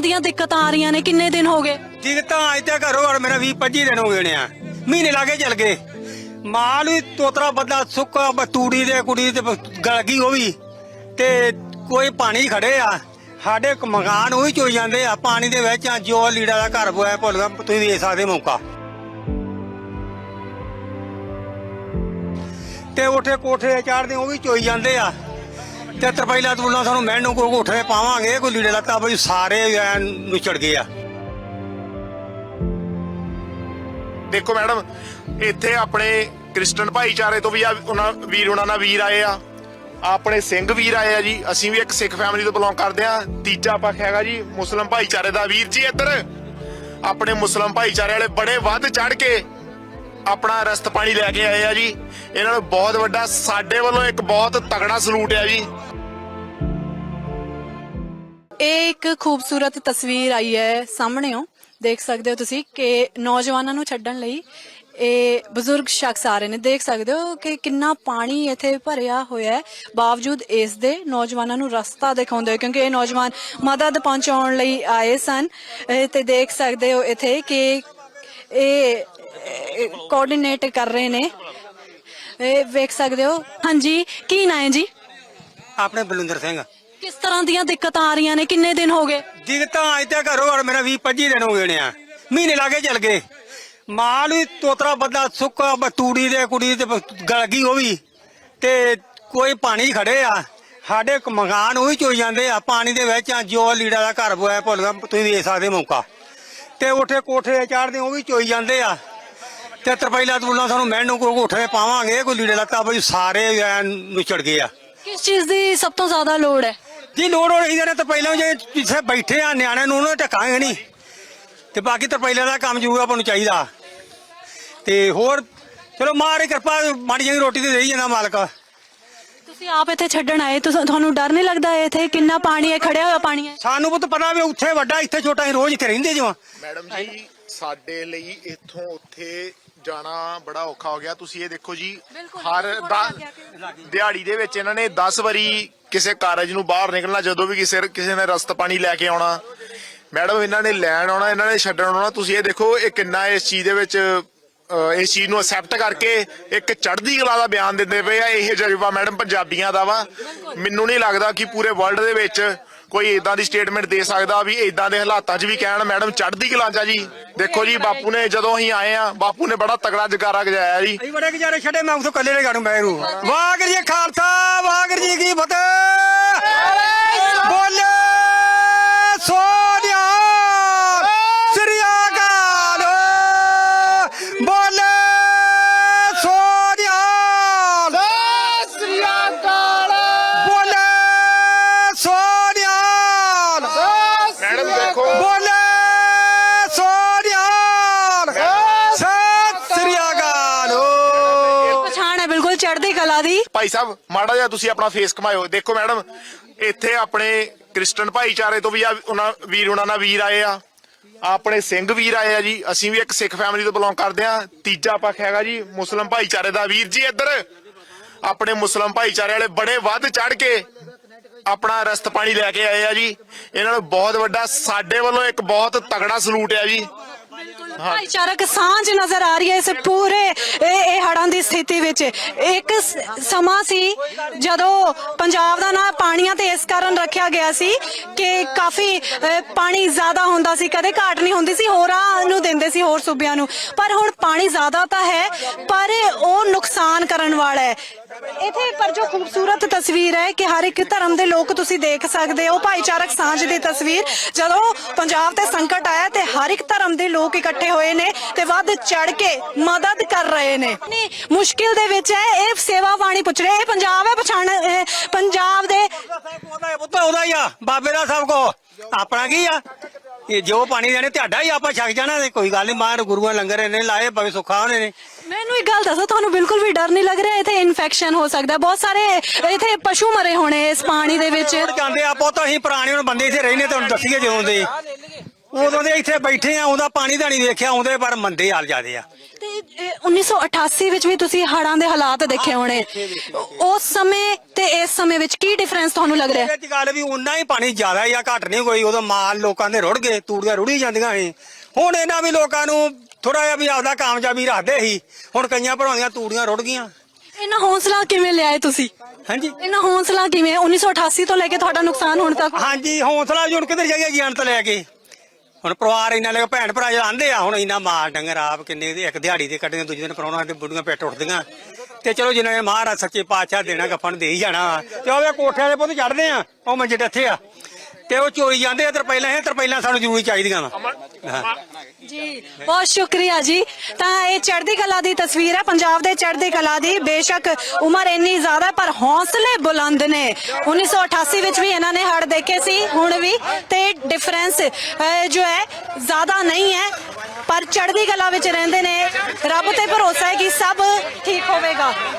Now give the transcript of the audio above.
ਦੀਆਂ ਦਿੱਕਤਾਂ ਆ ਰਹੀਆਂ ਨੇ, ਕਿੰਨੇ ਦਿਨ ਹੋ ਗਏ? ਦਿੱਕਤਾਂ ਅੱਜ ਤੱਕ ਘਰੋਂ ਘਰ ਮੇਰਾ 20 25 ਦਿਨ ਹੋ ਗਏ ਨੇ ਆ। ਮਹੀਨੇ ਲਾਗੇ ਚੱਲ ਗਏ। ਮਾਲ ਵੀ ਤੋਤਰਾ ਬੱਦਾ ਸੁੱਕਾ ਬ- ਦੇ, ਕੁੜੀ ਤੇ ਗਲ ਗਈ ਉਹ ਵੀ। ਤੇ ਕੋਈ ਪਾਣੀ ਖੜੇ ਆ। ਸਾਡੇ ਮਕਾਨ ਉਹ ਹੀ ਚੋਈ ਜਾਂਦੇ ਆ। ਪਾਣੀ ਦੇ ਵਿੱਚ ਆ, ਜੋ ਲੀੜਾ ਦਾ ਘਰ ਬੋਇਆ ਭੁੱਲ ਗਿਆ, ਤੁਸੀਂ ਵੇਖ ਸਕਦੇ ਮੌਕਾ। ਤੇ ਉਠੇ ਕੋਠੇ ਚਾੜਦੇ, ਉਹ ਵੀ ਚੋਈ ਜਾਂਦੇ ਆ। ਤੇ ਤਰਪਾਈਲਾ ਤੁਲਨਾ ਸਾਨੂੰ ਮੈਨੂੰ ਕੋਈ ਕੋਠੇ ਪਾਵਾਂਗੇ, ਕੋਈ ਲੀੜੇ ਲੱਤਾ, ਬਈ ਸਾਰੇ ਨੁਚੜ ਗਏ ਆ। ਦੇਖੋ ਮੈਡਮ, ਇੱਥੇ ਆਪਣੇ ਕ੍ਰਿਸਚਨ ਭਾਈਚਾਰੇ ਤੋਂ ਵੀ ਆ, ਉਹਨਾਂ ਵੀਰ, ਉਹਨਾਂ ਨਾਲ ਵੀਰ ਆਏ ਆ। ਆਪਣੇ ਸਿੰਘ ਵੀਰ ਆਏ ਆ ਜੀ, ਅਸੀਂ ਵੀ ਇੱਕ ਸਿੱਖ ਫੈਮਿਲੀ ਤੋਂ ਬਿਲੋਂਗ ਕਰਦੇ ਆ। ਤੀਜਾ ਪੱਖ ਹੈਗਾ ਜੀ, ਮੁਸਲਮ ਭਾਈਚਾਰੇ ਦਾ ਵੀਰ ਜੀ ਇੱਧਰ। ਆਪਣੇ ਮੁਸਲਮ ਭਾਈਚਾਰੇ ਵਾਲੇ ਬੜੇ ਵੱਧ ਚੜ ਕੇ ਆਪਣਾ ਰਸਤ ਪਾਣੀ ਲੈ ਕੇ ਆਏ ਆ ਜੀ। ਇਹਨਾਂ ਨੂੰ ਬਹੁਤ ਵੱਡਾ, ਸਾਡੇ ਵੱਲੋਂ ਇੱਕ ਬਹੁਤ ਤਗੜਾ ਸਲੂਟ ਆ ਜੀ। ਇਹ ਇੱਕ ਖੂਬਸੂਰਤ ਤਸਵੀਰ ਆਈ ਹੈ ਸਾਹਮਣੇੋਂ ਦੇਖ ਸਕਦੇ ਹੋ ਤੁਸੀਂ ਕਿ ਨੌਜਵਾਨਾਂ ਨੂੰ ਛੱਡਣ ਲਈ ਇਹ ਬਜ਼ੁਰਗ ਸ਼ਖਸ ਆ ਰਹੇ ਨੇ। ਦੇਖ ਸਕਦੇ ਹੋ ਕਿ ਕਿੰਨਾ ਪਾਣੀ ਇੱਥੇ ਭਰਿਆ ਹੋਇਆ ਹੈ। ਬਾਵਜੂਦ ਇਸ ਦੇ ਨੌਜਵਾਨਾਂ ਨੂੰ ਰਸਤਾ ਦਿਖਾਉਂਦੇ ਹੋਏ, ਕਿਉਂਕਿ ਇਹ ਨੌਜਵਾਨ ਮਦਦ ਪਹੁੰਚਾਉਣ ਲਈ ਆਏ ਸਨ। ਤੇ ਦੇਖ ਸਕਦੇ ਹੋ ਇੱਥੇ ਕਿ ਇਹ ਕੋਆਰਡੀਨੇਟ ਕਰ ਰਹੇ ਨੇ। ਇਹ ਵੇਖ ਸਕਦੇ ਹੋ। ਹਾਂਜੀ ਕੀ ਨਾਂ ਹੈ ਜੀ? ਆਪਣੇ ਬਲਵਿੰਦਰ ਸਿੰਘ। ਕਿਸ ਤਰ੍ਹਾਂ ਦੀਆਂ ਦਿੱਕਤਾਂ ਆ ਰਹੀਆਂ ਨੇ? ਕਿੰਨੇ ਦਿਨ ਹੋ ਗਏ? ਦਿੱਕਤਾਂ ਅੱਜ ਤੱਕ ਘਰੋਂ ਘਰ ਮੇਰਾ 20 25 ਦਿਨ ਹੋ ਗਏ ਨੇ ਆ। ਮਹੀਨੇ ਲਾਗੇ ਚੱਲ ਗਏ। ਮਾਲ ਵੀ ਤੋਤਰਾ ਬੱਦਾ ਸੁੱਕਾ ਬ- ਤੂੜੀ ਦੇ ਕੁੜੀ ਤੇ ਗਲ ਗਈ ਉਹ ਵੀ। ਤੇ ਕੋਈ ਪਾਣੀ ਖੜੇ ਆ। ਸਾਡੇ ਮਕਾਨ ਉਹ ਹੀ ਚੋਈ ਜਾਂਦੇ ਆ। ਪਾਣੀ ਦੇ ਵਿੱਚ ਆ ਜੋ ਲੀੜਾ ਦਾ ਘਰ ਬੋਇਆ ਭੁੱਲ ਗਿਆ। ਤੁਸੀਂ ਵੇਖ ਸਕਦੇ ਮੌਕਾ। ਤੇ ਉਠੇ ਕੋਠੇ ਚਾੜਦੇ ਉਹ ਵੀ ਚੋਈ ਜਾਂਦੇ ਆ। ਤੇ ਤਰਪਾਈਲਾ ਤੁਲਨਾ ਸਾਨੂੰ ਮੈਨੂੰ ਕੋਈ ਕੋਠੇ ਪਾਵਾਂਗੇ ਕੋਈ ਲੀੜੇ ਲੱਤਾ ਬਈ ਸਾਰੇ ਨੁਚੜ ਗਏ ਆ। ਕਿਸ ਚੀਜ਼ ਦੀ ਸਭ ਤੋਂ ਜ਼ਿਆਦਾ ਲੋੜ ਹੈ? ਜੀ ਲੋੜ ਹੋ ਰਹੀ ਨੇ ਤਾਂ ਪਹਿਲਾਂ ਜੇ ਜਿੱਥੇ ਬੈਠੇ ਆ ਨਿਆਣੇ ਨੂੰ ਉਹਨਾਂ ਟਕਾਂਗੇ ਨਹੀਂ। ਤੇ ਬਾਕੀ ਤਾਂ ਪਹਿਲਾਂ ਦਾ ਕੰਮ ਜੂਗਾ ਆਪਾਂ ਨੂੰ ਚਾਹੀਦਾ। ਤੇ ਹੋਰ ਚਲੋ ਮਾਰੇ ਕਿਰਪਾ ਮਾੜੀ ਜਿਹੀ ਰੋਟੀ ਤੇ ਦੇਈ ਜਾਂਦਾ ਮਾਲਕ। ਤੁਸੀਂ ਆਪ ਇੱਥੇ ਛੱਡਣ ਆਏ ਤੁਸ- ਤੁਹਾਨੂੰ ਡਰ ਨਹੀਂ ਲੱਗਦਾ ਇੱਥੇ ਕਿੰਨਾ ਪਾਣੀ ਹੈ ਖੜਿਆ ਹੋਇਆ ਪਾਣੀ ਹੈ? ਸਾਨੂੰ ਪੁੱਤ ਪਤਾ ਵੀ ਉੱਥੇ ਵੱਡਾ ਇੱਥੇ ਛੋਟਾ ਅਸੀਂ ਰੋਜ਼ ਇੱਥੇ ਰਹਿੰਦੇ ਜਿਵਾਂ ਮੈਡਮ ਜੀ ਸਾਡੇ ਲਈ ਇੱਥੋਂ ਉੱਥੇ ਜਾਣਾ ਬੜਾ ਔਖਾ ਹੋ ਗਿਆ। ਤੁਸੀਂ ਇਹ ਦੇਖੋ ਜੀ ਹਰ ਦਿਹਾੜੀ ਦੇ ਵਿੱਚ ਇਹਨਾਂ ਨੇ 10 ਵਾਰੀ ਕਿਸੇ ਕਾਰਜ ਨੂੰ ਬਾਹਰ ਨਿਕਲਣਾ ਜਦੋਂ ਵੀ ਕਿਸੇ ਕਿਸੇ ਨੇ ਰਸਤ ਪਾਣੀ ਲੈ ਕੇ ਆਉਣਾ। ਮੈਡਮ ਇਹਨਾਂ ਨੇ ਲੈਣ ਆਉਣਾ ਇਹਨਾਂ ਨੇ ਛੱਡਣ ਆਉਣਾ। ਤੁਸੀਂ ਇਹ ਦੇਖੋ ਇਹ ਕਿੰਨਾ ਇਸ ਚੀਜ਼ ਦੇ ਵਿੱਚ ਅਹ, ਇਸ ਚੀਜ਼ ਨੂੰ ਅਸੈਪਟ ਕਰਕੇ ਇੱਕ ਚੜ੍ਹਦੀ ਕਲਾ ਦਾ ਬਿਆਨ ਦਿੰਦੇ ਪਏ ਆ। ਇਹ ਜਜ਼ਬਾ ਮੈਡਮ ਪੰਜਾਬੀਆਂ ਦਾ ਵਾ। ਮੈਨੂੰ ਨਹੀਂ ਲੱਗਦਾ ਕਿ ਪੂਰੇ ਵਰਲਡ ਦੇ ਵਿੱਚ ਕੋਈ ਇਦਾਂ ਦੀ ਸਟੇਟਮੈਂਟ ਦੇ ਸਕਦਾ ਵੀ ਇਦਾਂ ਦੇ ਹਾਲਾਤਾਂ 'ਚ ਵੀ ਕਹਿਣ ਮੈਡਮ ਚੜ੍ਹਦੀ ਕਲਾ 'ਚ ਆ ਜੀ। ਦੇਖੋ ਜੀ ਬਾਪੂ ਨੇ ਜਦੋਂ ਅਸੀਂ ਆਏ ਆ ਬਾਪੂ ਨੇ ਬੜਾ ਤਗੜਾ ਜਗਾਰਾ ਗਜਾਇਆ ਜੀ। ਅਸੀਂ ਬੜੇ ਗੁਜ਼ਾਰੇ ਛੱਡੇ ਮੈਂ ਉੱਥੋਂ ਕੱਲੇ ਨੇ ਗਾੜੂ ਮੈਂ ਨੂੰ ਵਾਹਿਗੁਰੂ ਜੀ ਖਾਲਸਾ ਵਾਹਿਗੁਰੂ ਜੀ ਕੀ ਫਤਿਹ। ਬੋਲੇ ਸੋਨਿਆ ਚੜ੍ਹਦੀ ਭਾਈ ਸਾਹਿਬ, ਮਾੜਾ ਜਿਹਾ ਤੁਸੀਂ ਆਪਣਾ ਫੇਸ ਘਮਾਇਓ। ਦੇਖੋ ਮੈਡਮ, ਇੱਥੇ ਆਪਣੇ ਕ੍ਰਿਸਚਨ ਭਾਈਚਾਰੇ ਤੋਂ ਵੀ ਆ, ਉਹਨਾਂ ਵੀਰ, ਉਹਨਾਂ ਨਾਲ ਵੀਰ ਆਏ ਆ। ਆਪਣੇ ਸਿੰਘ ਵੀਰ ਆਏ ਆ ਜੀ। ਅਸੀਂ ਵੀ ਇੱਕ ਸਿੱਖ ਫੈਮਿਲੀ ਤੋਂ ਬਿਲੋਂਗ ਕਰਦੇ ਆ। ਤੀਜਾ ਪੱਖ ਹੈਗਾ ਜੀ, ਮੁਸਲਮ ਭਾਈਚਾਰੇ ਦਾ। ਵੀਰ ਜੀ, ਇੱਧਰ। ਆਪਣੇ ਮੁਸਲਮ ਭਾਈਚਾਰੇ ਵਾਲੇ ਬੜੇ ਵੱਧ ਚੜ ਕੇ ਆਪਣਾ ਰਸਤ ਪਾਣੀ ਲੈ ਕੇ ਆਏ ਆ ਜੀ। ਇਹਨਾਂ ਨੂੰ ਬਹੁਤ ਵੱਡਾ, ਸਾਡੇ ਵੱਲੋਂ ਇੱਕ ਬਹੁਤ ਤਗੜਾ ਸਲੂਟ ਆ ਜੀ। ਭਾਈਚਾਰਕ ਸਾਂਝ ਨਜ਼ਰ ਆ ਰਹੀ ਹੈ ਇਸ ਪੂਰੇ ਇਹ ਇਹ ਹੜਾਂ ਦੀ ਸਥਿਤੀ ਵਿੱਚ। ਇੱਕ ਸ- ਸਮਾਂ ਸੀ ਜਦੋਂ ਪੰਜਾਬ ਦਾ ਨਾਂ ਪਾਣੀਆਂ ਤੇ ਇਸ ਕਾਰਨ ਰੱਖਿਆ ਗਿਆ ਸੀ ਕਿ ਕਾਫੀ ਅ, ਪਾਣੀ ਜ਼ਿਆਦਾ ਹੁੰਦਾ ਸੀ ਕਦੇ ਘਾਟ ਨਹੀਂ ਹੁੰਦੀ ਸੀ ਹੋਰਾਂ ਨੂੰ ਦਿੰਦੇ ਸੀ ਹੋਰ ਸੂਬਿਆਂ ਨੂੰ। ਪਰ ਹੁਣ ਪਾਣੀ ਜ਼ਿਆਦਾ ਤਾਂ ਹੈ ਪਰ ਉਹ ਨੁਕਸਾਨ ਕਰਨ ਵਾਲਾ ਹੈ। ਇਥੇ ਪਰ ਜੋ ਖੂਬਸੂਰਤ ਤਸਵੀਰ ਹੈ ਕਿ ਹਰ ਇੱਕ ਧਰਮ ਦੇ ਲੋਕ ਤੁਸੀਂ ਦੇਖ ਸਕਦੇ ਹੋ, ਭਾਈਚਾਰਕ ਸਾਂਝ ਦੀ ਤਸਵੀਰ। ਜਦੋਂ ਪੰਜਾਬ ਤੇ ਸੰਕਟ ਆਇਆ ਤੇ ਹਰ ਇੱਕ ਧਰਮ ਦੇ ਲੋਕ ਇਕੱਠੇ ਹੋਏ ਨੇ ਤੇ ਵੱਧ ਚੜ ਕੇ ਮਦਦ ਕਰ ਰਹੇ ਨੇ। ਮੁਸ਼ਕਿਲ ਦੇ ਵਿੱਚ ਹੈ, ਇਹ ਸੇਵਾ ਬਾਣੀ ਪੁੱਛ ਰਹੇ, ਇਹ ਪੰਜਾਬ ਹੈ, ਪਛਾਣ ਪੰਜਾਬ ਦੇ ਉਹਦਾ ਹੀ ਆ, ਬਾਬੇ ਦਾ ਸਭ ਕੋ। ਆਪਣਾ ਕੀ ਆ? ਇਹ ਜੋ ਪਾਣੀ ਦੇਣੇ, ਤੁਹਾਡਾ ਹੀ ਆਪਾਂ ਛਕ ਜਾਣਾ ਕੋਈ ਗੱਲ ਨਹੀਂ ਮਾਰ ਗੁਰੂਆਂ ਲੰਗਰ ਇਹਨੇ ਲਾਏ, ਭਾਵੇਂ ਸੁੱਖਾ ਉਹਨੇ ਨੇ। ਮੈਨੂੰ ਇੱਕ ਗੱਲ ਦੱਸੋ ਤੁਹਾਨੂੰ ਬਿਲਕੁਲ ਵੀ ਡਰ ਨਹੀਂ ਲੱਗ ਰਿਹਾ? ਇੱਥੇ ਇਨਫੈਕਸ਼ਨ ਹੋ ਸਕਦਾ। ਬਹੁਤ ਸਾਰੇ ਇੱਥੇ ਪਸ਼ੂ ਮਰੇ ਹੋਣੇ ਇਸ ਪਾਣੀ ਦੇ ਵਿੱਚ। ਜਾਂਦੇ ਆ ਪੁੱਤ ਅਸੀਂ ਪੁਰਾਣੇ ਹੁਣ ਬੰਦੇ ਇੱਥੇ ਰਹਿੰਦੇ ਤੁਹਾਨੂੰ ਦੱਸੀਏ ਜਿਉਂ ਦੇ ਉਦੋਂ ਦੇ ਇੱਥੇ ਬੈਠੇ ਆ ਉਹਦਾ ਪਾਣੀ ਤਾਂ ਨਹੀਂ ਵੇਖਿਆ ਆਉਂਦੇ ਪਰ ਮੰਦੇ ਹਾਲ ਜਾਦੇ ਆ। ਤੇ ਇਹ 1988 ਵਿੱਚ ਵੀ ਤੁਸੀਂ ਹੜਾਂ ਦੇ ਹਾਲਾਤ ਦੇਖੇ ਹੋਣੇ। ਉਸ ਸਮੇਂ ਤੇ ਇਸ ਸਮੇਂ ਵਿੱਚ ਕੀ ਡਿਫਰੈਂਸ ਤੁਹਾਨੂੰ ਲੱਗ ਰਿਹਾ? ਇਹ ਗੱਲ ਵੀ ਉਨਾ ਹੀ ਪਾਣੀ ਜ਼ਿਆਦਾ ਜਾਂ ਘੱਟ ਨਹੀਂ ਕੋਈ ਉਦੋਂ ਮਾਲ ਲੋਕਾਂ ਦੇ ਰੁੜ ਗਏ ਤੂੜੀਆਂ ਰੁੜੀ ਜਾਂਦੀਆਂ ਸੀ। ਹੁਣ ਇਹਨਾਂ ਵੀ ਲੋਕਾਂ ਨੂੰ ਥੋੜਾ ਜਿਹਾ ਵੀ ਆਪਦਾ ਕਾਮਯਾਬੀ ਰੱਖਦੇ ਸੀ। ਹੁਣ ਕਈਆਂ ਭਰਾਉਂਦੀਆਂ ਤੂੜੀਆਂ ਰੁੜ ਗਈਆਂ। ਇਹਨਾਂ ਹੌਸਲਾ ਕਿਵੇਂ ਲਿਆਏ ਤੁਸੀਂ? ਹਾਂਜੀ। ਇਹਨਾਂ ਹੌਸਲਾ ਕਿਵੇਂ? 1988 ਤੋਂ ਲੈ ਕੇ ਤੁਹਾਡਾ ਨੁਕਸਾਨ ਹੁਣ ਤੱਕ? ਹਾਂਜੀ ਹੌਸਲਾ ਜੀ ਹੁਣ ਕਿੱਧਰ ਜਾਈਏ ਗਿਆਨ ਤੋਂ ਲੈ ਕੇ? ਹੁਣ ਪਰਿਵਾਰ ਇਹਨਾਂ ਲੈ ਭੈਣ ਭਰਾ ਜਾਂਦੇ ਆ ਹੁਣ ਇਹਨਾਂ ਮਾਲ ਡੰਗਰ ਆਪ ਕਿੰਨੇ ਦੇ ਇੱਕ ਦਿਹਾੜੀ ਦੇ ਕੱਢਦੇ ਦੂਜੇ ਦਿਨ ਪਰੌਣਾ ਤੇ ਬੁੱਢੀਆਂ ਪੇਟ ਉੱਠਦੀਆਂ। ਤੇ ਚਲੋ ਜਿੰਨਾ ਨੇ ਮਹਾਰਾਜ ਸੱਚੇ ਪਾਤਸ਼ਾਹ ਦੇਣਾ ਗੱਫਾਂ ਨੂੰ ਦੇ ਹੀ ਜਾਣਾ। ਤੇ ਉਹਦੇ ਕੋਠਿਆਂ ਦੇ ਪੁੱਤ ਚੜਦੇ ਆ ਉਹ ਮੰਜੇ ਇੱਥੇ ਆ। ਤੇ ਉਹ ਚੋਰੀ ਜਾਂਦੇ ਆ ਤਰਪਾਈਲਾਂ ਇਹ ਤਰਪਾਈਲਾਂ ਸਾਨੂੰ ਜ਼ਰੂਰੀ ਚਾਹੀਦੀਆਂ ਵਾ। ਜੀ ਬਹੁਤ ਸ਼ੁਕਰੀਆ ਜੀ। ਤਾਂ ਇਹ ਚੜ੍ਹਦੀ ਕਲਾ ਦੀ ਤਸਵੀਰ ਹੈ ਪੰਜਾਬ ਦੇ ਚੜ੍ਹਦੀ ਕਲਾ ਦੀ। ਬੇਸ਼ੱਕ ਉਮਰ ਇੰਨੀ ਜ਼ਿਆਦਾ ਪਰ ਹੌਸਲੇ ਬੁਲੰਦ ਨੇ। 1988 ਵਿੱਚ ਵੀ ਇਹਨਾਂ ਨੇ ਹੜ ਦੇਖੇ ਸੀ ਹੁਣ ਵੀ। ਤੇ ਡਿਫਰੈਂਸ ਜੋ ਹੈ ਜ਼ਿਆਦਾ ਨਹੀਂ ਹੈ। ਪਰ ਚੜ੍ਹਦੀ ਕਲਾ ਵਿੱਚ ਰਹਿੰਦੇ ਨੇ। ਰੱਬ ਤੇ ਭਰੋਸਾ ਹੈ ਕਿ ਸਭ ਠੀਕ ਹੋਵੇਗਾ।